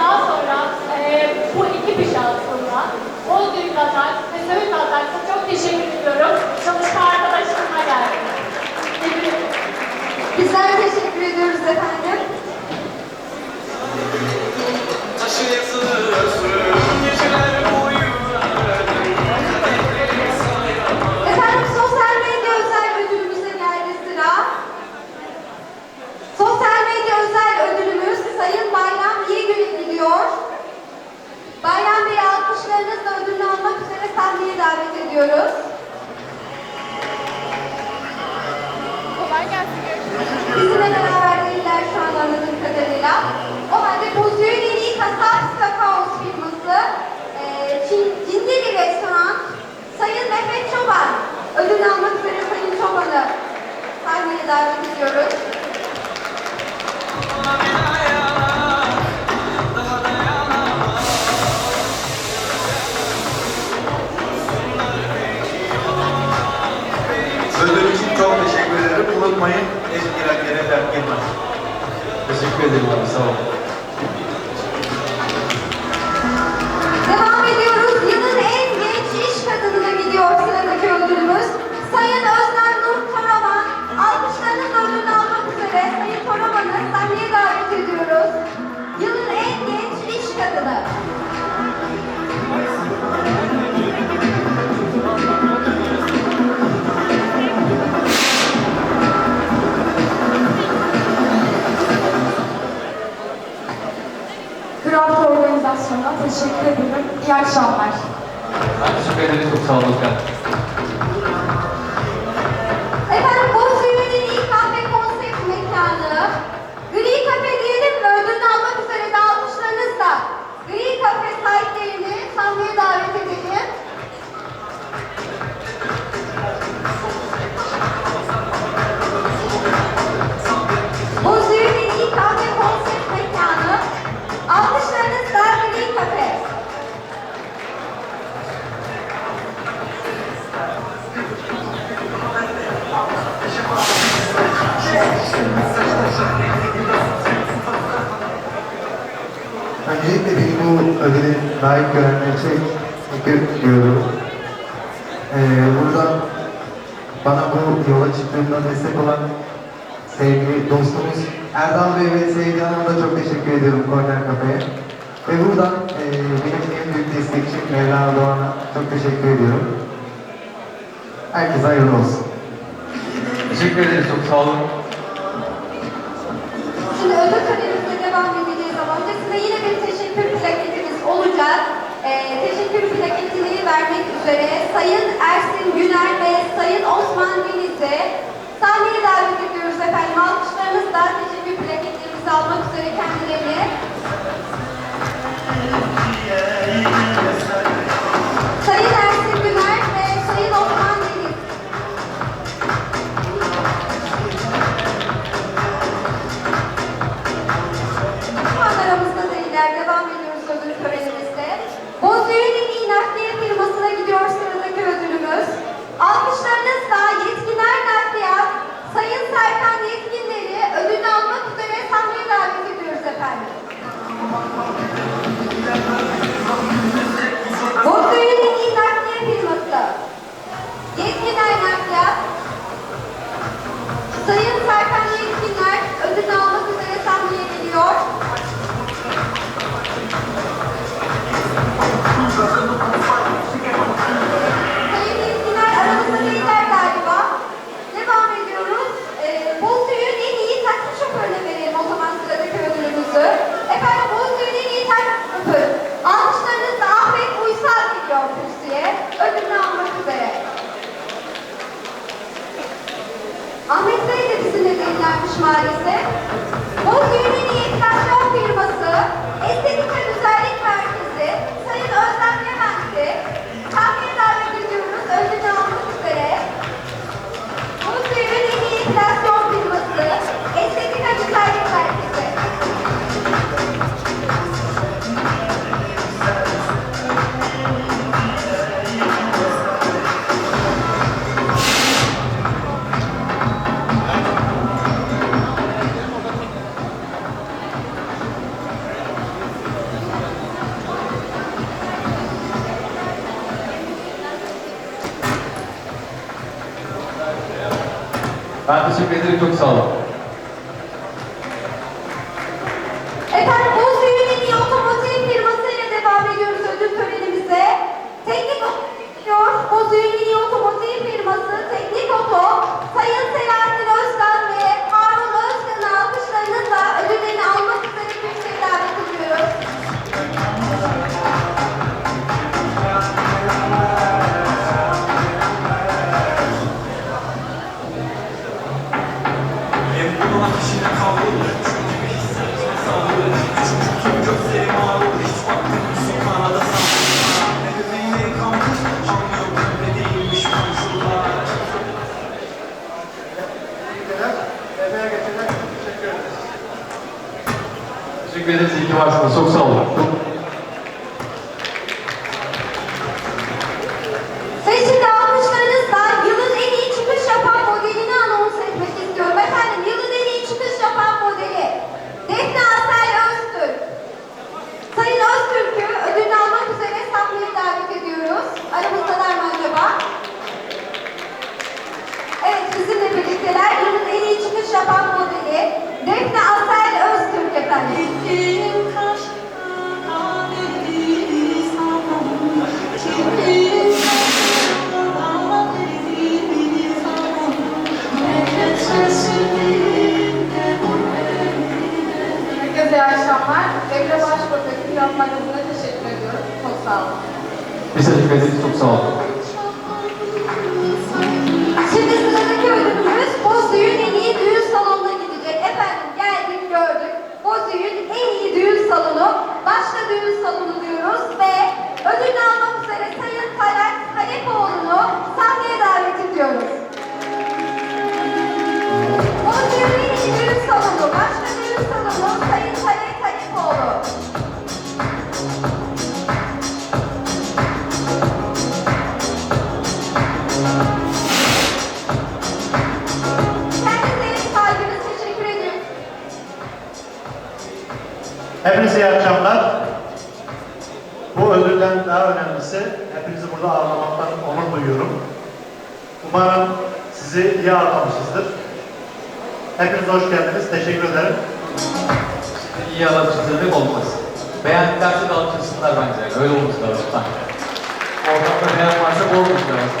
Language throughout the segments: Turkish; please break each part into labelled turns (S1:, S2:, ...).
S1: daha sonra e, bu ekip işi aslında. Oğuzgül Gatar ve Söğüt Gatar'a çok teşekkür ediyorum. Çalışma arkadaşlarıma geldi. Hepiniz
S2: Bizler teşekkür ediyoruz efendim. Efendim ediyoruz. Ödül
S3: için çok teşekkür. Unutmayın eskiler gelmez.
S4: Teşekkür ederim abi sağ ol.
S1: Teşekkür ederim. İyi akşamlar.
S4: Ben teşekkür ederim çok sağ olun.
S5: Ee, burada bana bu yola çıktığımda destek olan sevgili dostumuz Erdal Bey ve Sevgi Hanım'a da çok teşekkür ediyorum Corner Cafe'ye. Ve buradan e, benim en büyük destekçim Mevlana Doğan'a çok teşekkür ediyorum. Herkese hayırlı olsun.
S4: Teşekkür ederim çok sağ olun.
S2: Şimdi ödül törenimize devam edeceğiz ama öncesinde yine bir teşekkür plaketimiz olacak. Ee, teşekkür plaketini vermek üzere Sayın Ersin Osman Deniz'i sahneye davet ediyoruz efendim. Alkışlarınızla teşekkür plaketlerimizi almak üzere kendilerini. En iyi enflasyon firması, Estetik ve
S1: akşamlar. Devre Başbakanı Fiyat Magazine teşekkür ediyorum. Çok sağ olun.
S4: biz teşekkür ederiz. Çok sağ olun.
S2: Şimdi sıradaki ödülümüz Bozüyük'ün en iyi düğün salonuna gidecek. Efendim geldik gördük. Bozüyük'ün en iyi düğün salonu. Başka düğün salonu diyoruz ve ödülünü almak üzere Sayın Talat Halepoğlu'nu sahneye davet ediyoruz.
S6: Ağırlamışızdır. Hepiniz hoş geldiniz. Teşekkür ederim.
S4: İyi alıştırdık olmaz. Beğendilerse de alıştırsınlar bence. Öyle olması lazım. Ha. Ortamda beğen varsa olmuş lazım.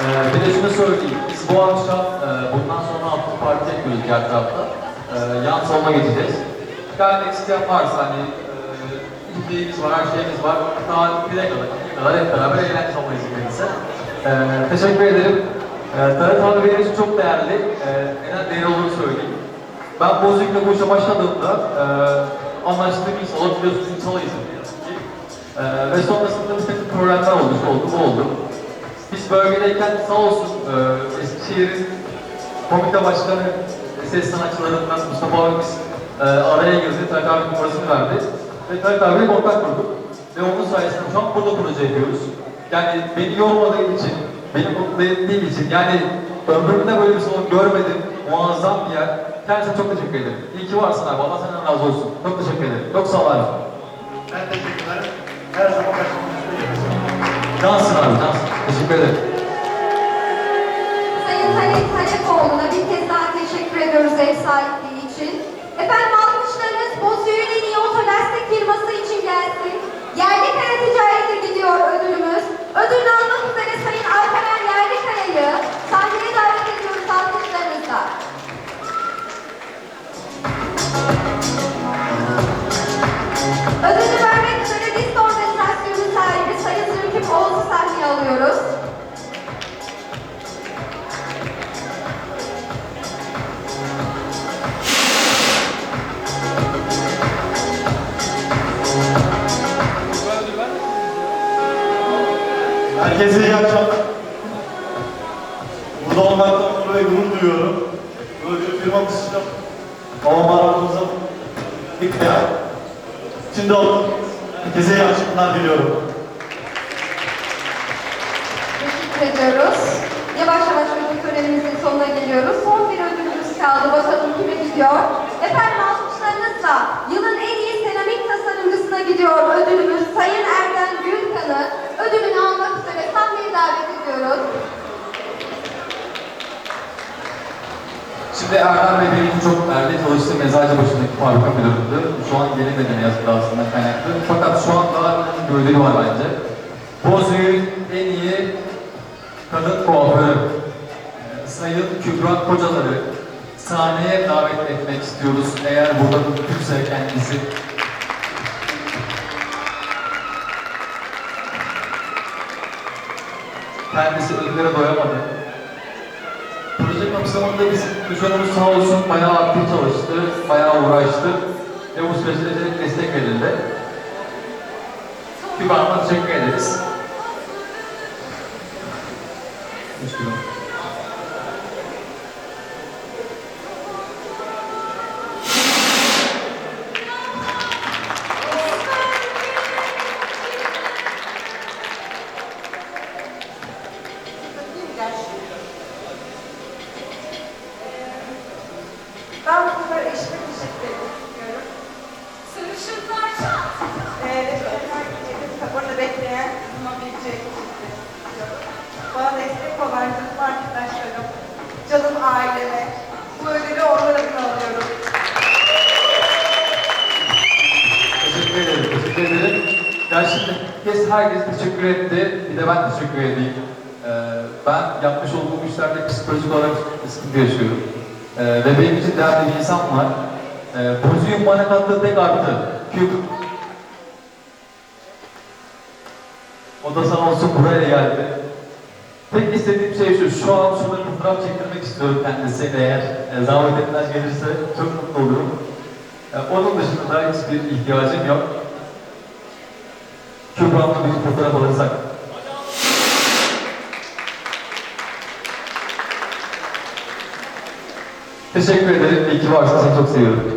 S4: Ee, bir de şunu söyleyeyim. Biz bu akşam e, bundan sonra altı parti yapıyoruz diğer tarafta. Ee, yan salona geçeceğiz. Gelmek isteyen varsa hani e, isteğimiz var, her şeyimiz var. Daha bire kadar, kadar hep beraber eğlence olma izin verirse. Ee, teşekkür ederim. Ee, Talat abi benim için çok değerli. Ee, neden değerli olduğunu söyleyeyim. Ben Bozüyük'le bu işe başladığımda e, anlaştığım insan biliyorsunuz insanıyız. E, ve sonrasında bir takım problemler oldu, oldu, bu oldu. Biz bölgedeyken sağ olsun e, Eskişehir'in komite başkanı ses sanatçılarından Mustafa abimiz e, araya girdi, Tayyip abi numarasını verdi. Ve Tayyip abiyle kontak kurduk. Ve onun sayesinde şu an burada proje yapıyoruz. Yani beni yormadığı için, beni mutlu ettiği için, yani ömrümde böyle bir salon görmedim, muazzam bir yer. Kendisine çok teşekkür ederim. İyi ki varsın abi, Allah senden razı olsun. Çok teşekkür ederim. Çok sağ ol abi.
S6: Ben teşekkür ederim. Her zaman karşımızda gelirsin.
S4: Cansın abi, cansın. Teşekkür ederim.
S2: Sayın Halit Halepoğlu'na bir kez daha teşekkür ediyoruz ev sahipliği için. Efendim alkışlarınız Bozüyük'ün en iyi otolastik firması için gelsin.
S6: Herkese iyi akşamlar. Burada olmaktan dolayı gurur duyuyorum. Bu ödül firmamız için babam aramızda ilk ya. Şimdi oldum. Herkese iyi akşamlar diliyorum.
S2: Teşekkür ediyoruz. Yavaş yavaş ödül törenimizin sonuna geliyoruz. Son bir ödülümüz kaldı. Bakalım kime gidiyor. Efendim alkışlarınızla yılın en iyi seramik tasarımcısına gidiyor ödülümüz Sayın Erdem Gülkan'ı ödülünü almak üzere sahneye davet ediyoruz.
S4: Şimdi Erdem Bey benim çok değerli çalıştığım Eczacıbaşı'ndaki fabrika müdürüydü. Şu an gelemedi ne yazık aslında kaynaklı. Fakat şu an daha ödülü var bence. Bozüyük'ün en iyi kadın kuaförü e, Sayın Kübra Kocaları sahneye davet etmek istiyoruz. Eğer burada mümkünse kendisi. Kendisi ödüllere doyamadı. Proje kapsamında bizim müdürümüz sağ olsun bayağı aktif çalıştı, bayağı uğraştı ve bu süreçte de destek verildi. Kübra Hanım'a teşekkür ederiz. Teşekkür ederim.
S7: Bana destek olan canım arkadaşlarım, canım aileme, bu ödülü onlar alıyorum.
S4: Teşekkür ederim, teşekkür ederim. Yani şimdi herkes, herkes teşekkür etti. Bir de ben teşekkür edeyim. Ee, ben yapmış olduğum işlerde psikolojik olarak sıkıntı yaşıyorum. Ee, ve benim için değerli bir insan var. Ee, Bozüyük'ün bana kattığı tek artı. Küp. O da sağ olsun buraya geldi. Tek istediğim şey şu, şu an bir fotoğraf çektirmek istiyorum kendisiyle eğer e, davet etmez gelirse çok mutlu olurum. E, onun dışında da hiçbir ihtiyacım yok. Kübra'mla bir fotoğraf alırsak. Teşekkür ederim. İyi ki varsın. Seni çok seviyorum.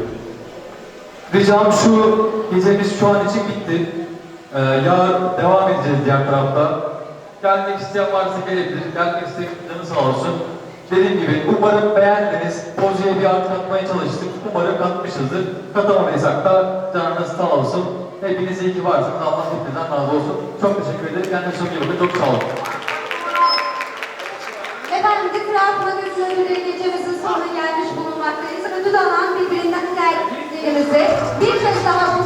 S4: Ricam şu, gecemiz şu an için bitti. Ee, yarın devam edeceğiz diğer tarafta. Gelmek isteyen varsa gelebilir. Gelmek isteyen canı sağ olsun. Dediğim gibi umarım beğendiniz. Projeye bir artı çalıştık. Umarım katmışızdır. Katamadıysak da canınız sağ olsun. Hepiniz iyi ki varsınız. Allah hepinizden razı olsun. Çok teşekkür ederim. Kendinize çok iyi bakın. Çok sağ olun.
S2: Efendim Zikra Magazin ödülleri gecemizin sonuna gelmiş bulunmaktayız. Ödül alan birbirinden değerlerimizi bir kez daha bu